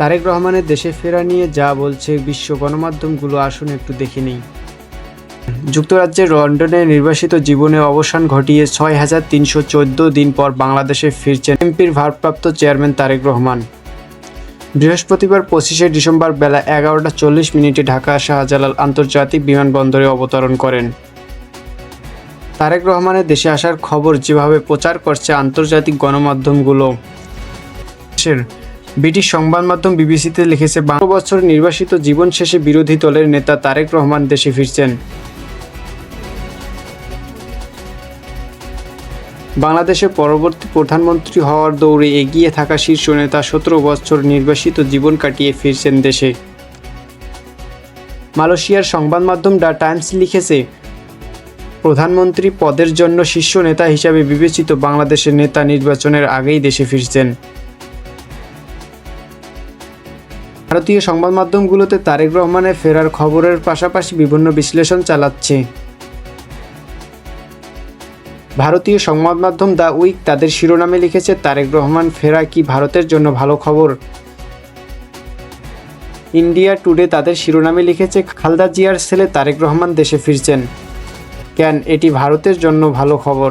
তারেক রহমানের দেশে ফেরা নিয়ে যা বলছে বিশ্ব গণমাধ্যমগুলো, আসুন একটু দেখে নিই। যুক্তরাজ্যের লন্ডনে নির্বাসিত জীবনে অবসান ঘটিয়ে ছয় হাজার তিনশো চোদ্দ দিন পর বাংলাদেশে ফিরছেন এমপির ভারপ্রাপ্ত চেয়ারম্যান তারেক রহমান। বৃহস্পতিবার পঁচিশে ডিসেম্বর বেলা এগারোটা চল্লিশ মিনিটে ঢাকা শাহজালাল আন্তর্জাতিক বিমানবন্দরে অবতরণ করেন। তারেক রহমানের দেশে আসার খবর যেভাবে প্রচার করছে আন্তর্জাতিক গণমাধ্যমগুলো ব্রিটিশ সংবাদ মাধ্যম বিবিসিতে লিখেছে বারো বছর নির্বাসিত জীবন শেষে বিরোধী দলের নেতা তারেক রহমান দেশে ফিরছেন। বাংলাদেশের পরবর্তী প্রধানমন্ত্রী হওয়ার দৌড়ে এগিয়ে থাকা শীর্ষ নেতা সতেরো বছর নির্বাসিত জীবন কাটিয়ে ফিরছেন দেশে। মালয়েশিয়ার সংবাদ মাধ্যম ডা টাইমস লিখেছে, প্রধানমন্ত্রী পদের জন্য শীর্ষ নেতা হিসাবে বিবেচিত বাংলাদেশের নেতা নির্বাচনের আগেই দেশে ফিরছেন। ভারতীয় সংবাদ মাধ্যমগুলোতে তারেক রহমানের ফেরার খবরের পাশাপাশি বিভিন্ন বিশ্লেষণ চালাচ্ছে। ভারতীয় সংবাদ মাধ্যম দ্য উইক তাদের শিরোনামে লিখেছে, তারেক রহমান ফেরা কি ভারতের জন্য ভালো খবর? ইন্ডিয়া টুডে তাদের শিরোনামে লিখেছে, খালদা জিয়ার ছেলে তারেক রহমান দেশে ফিরছেন। কেন এটি ভারতের জন্য ভালো খবর?